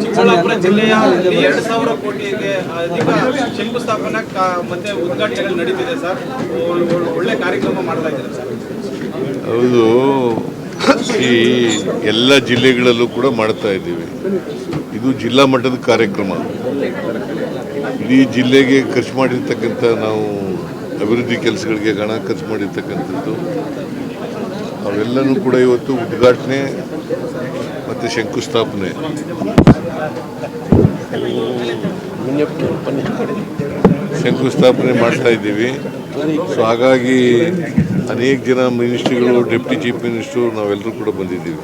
ಚಿಕ್ಕಬಳ್ಳಾಪುರ ಜಿಲ್ಲೆಯ ಎರಡು ಸಾವಿರ ಕೋಟಿಗೆ ಅಧಿಕ ಶಂಕುಸ್ಥಾಪನಾ ಮತ್ತೆ ಉದ್ಘಾಟನೆಗಳು ನಡೀತಿದೆ ಸರ್. ಒಳ್- ಒಳ್- ಒಳ್ಳೆ ಕಾರ್ಯಕ್ರಮ ಮಾಡ್ತಾ ಇದ್ದಾರೆ ಸರ್. ಹೌದು. ಈ ಎಲ್ಲ ಜಿಲ್ಲೆಗಳಲ್ಲೂ ಕೂಡ ಮಾಡ್ತಾ ಇದ್ದೀವಿ. ಇದು ಜಿಲ್ಲಾ ಮಟ್ಟದ ಕಾರ್ಯಕ್ರಮ. ಇಡೀ ಜಿಲ್ಲೆಗೆ ಖರ್ಚು ಮಾಡಿರ್ತಕ್ಕಂಥ ನಾವು ಅಭಿವೃದ್ಧಿ ಕೆಲಸಗಳಿಗೆ ಹಣ ಖರ್ಚು ಮಾಡಿರ್ತಕ್ಕಂಥದ್ದು. ಅವೆಲ್ಲನೂ ಕೂಡ ಇವತ್ತು ಉದ್ಘಾಟನೆ ಮತ್ತು ಶಂಕುಸ್ಥಾಪನೆ. ಶಂಕುಸ್ಥಾಪನೆ ಮಾಡ್ತಾ ಇದ್ದೀವಿ. ಸೊ ಹಾಗಾಗಿ ಅನೇಕ ಜನ ಮಿನಿಸ್ಟ್ರಿಗಳು, ಡೆಪ್ಟಿ ಚೀಫ್ ಮಿನಿಸ್ಟ್ರು, ನಾವೆಲ್ಲರೂ ಕೂಡ ಬಂದಿದ್ದೀವಿ.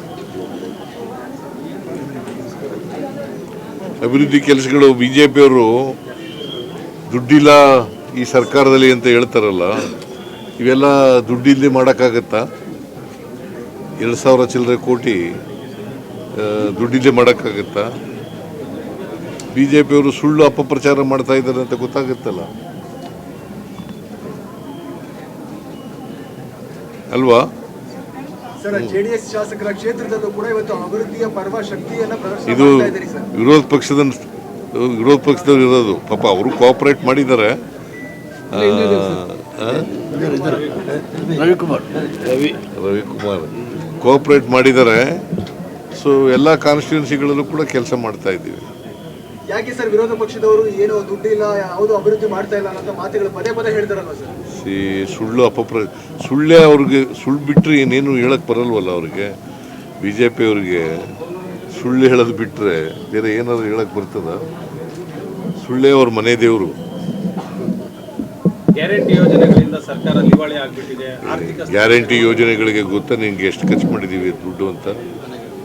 ಅಭಿವೃದ್ಧಿ ಕೆಲಸಗಳು ಬಿ ಜೆ ಪಿಯವರು ದುಡ್ಡಿಲ್ಲ ಈ ಸರ್ಕಾರದಲ್ಲಿ ಅಂತ ಹೇಳ್ತಾರಲ್ಲ, ಇವೆಲ್ಲ ದುಡ್ಡಿಲ್ಲದೆ ಮಾಡೋಕ್ಕಾಗತ್ತಾ? ಎರಡು ಸಾವಿರ ಚಿಲ್ಲರೆ ಕೋಟಿ ಆ, ದುಡ್ಡಿಲ್ಲದೆ ಮಾಡೋಕ್ಕಾಗತ್ತಾ? ಬಿ ಜೆ ಪಿಯವರು ಸುಳ್ಳು ಅಪಪ್ರಚಾರ ಮಾಡ್ತಾ ಇದ್ದಾರೆ ಅಂತ ಗೊತ್ತಾಗುತ್ತಲ್ಲ? ಅಲ್ವಾ? ಸರ್ ಜೆಡಿಎಸ್ ಶಾಸಕರ ಕ್ಷೇತ್ರದಲ್ಲೂ ಕೂಡ ಇವತ್ತು ಅಭಿವೃದ್ಧಿಯ ಪರ್ವ ಶಕ್ತಿಯನ್ನ ಪ್ರದರ್ಶನ ಇದು ಸರ್. ವಿರೋಧ ಪಕ್ಷದ ವಿರೋಧ ಪಕ್ಷದವ್ರು ಇರೋದು. ಪಾಪ ಅವರು ಕೋಆಪರೇಟ್ ಮಾಡಿದ್ದಾರೆ? ರವಿಕುಮಾರ್ ರವಿ ರವಿಕುಮಾರ್. ಕೋಆಪರೇಟ್ ಮಾಡಿದ್ದಾರೆ. ಸೊ ಎಲ್ಲ ಕಾನ್ಸ್ಟಿಟ್ಯೂನ್ಸಿಗಳಲ್ಲೂ ಕೂಡ ಕೆಲಸ ಮಾಡ್ತಾ ಇದ್ದೀವಿ. ಯಾಕೆ ಸರ್ ವಿರೋಧ ಪಕ್ಷದವರು ಏನು ದುಡ್ಡಿಲ್ಲ ಯಾವುದು ಅಭಿವೃದ್ಧಿ ಮಾಡ್ತಾ ಇಲ್ಲ ಅನ್ನೋ ಮಾತುಗಳು ಪದೇ ಪದೇ ಹೇಳ್ತಾರಲ್ವ ಸರ್? ಸಿ ಸುಳ್ಳು ಅಪಪ್ರ ಸುಳ್ಳೇ ಅವ್ರಿಗೆ ಸುಳ್ಳು ಬಿಟ್ಟರೆ ಏನೇನು ಹೇಳಕ್ ಬರಲ್ವಲ್ಲ ಅವ್ರಿಗೆ? ಬಿ ಜೆ ಪಿ ಅವ್ರಿಗೆ ಸುಳ್ಳು ಹೇಳೋದು ಬಿಟ್ಟರೆ ಬೇರೆ ಏನಾದರೂ ಹೇಳಕ್ ಬರ್ತದ? ಸುಳ್ಳೇ ಅವ್ರ ಮನೆ ದೇವರು. ಗ್ಯಾರಂಟಿ ಯೋಜನೆಗಳಿಂದ ಸರ್ಕಾರ ದಿವಾಳಿ ಆಗ್ಬಿಟ್ಟಿದೆ. ಆರ್ಥಿಕ ಗ್ಯಾರಂಟಿ ಯೋಜನೆಗಳಿಗೆ ಗೊತ್ತಾ ನಿಂಗೆ ಎಷ್ಟು ಖರ್ಚು ಮಾಡಿದ್ದೀವಿ ದುಡ್ಡು ಅಂತ?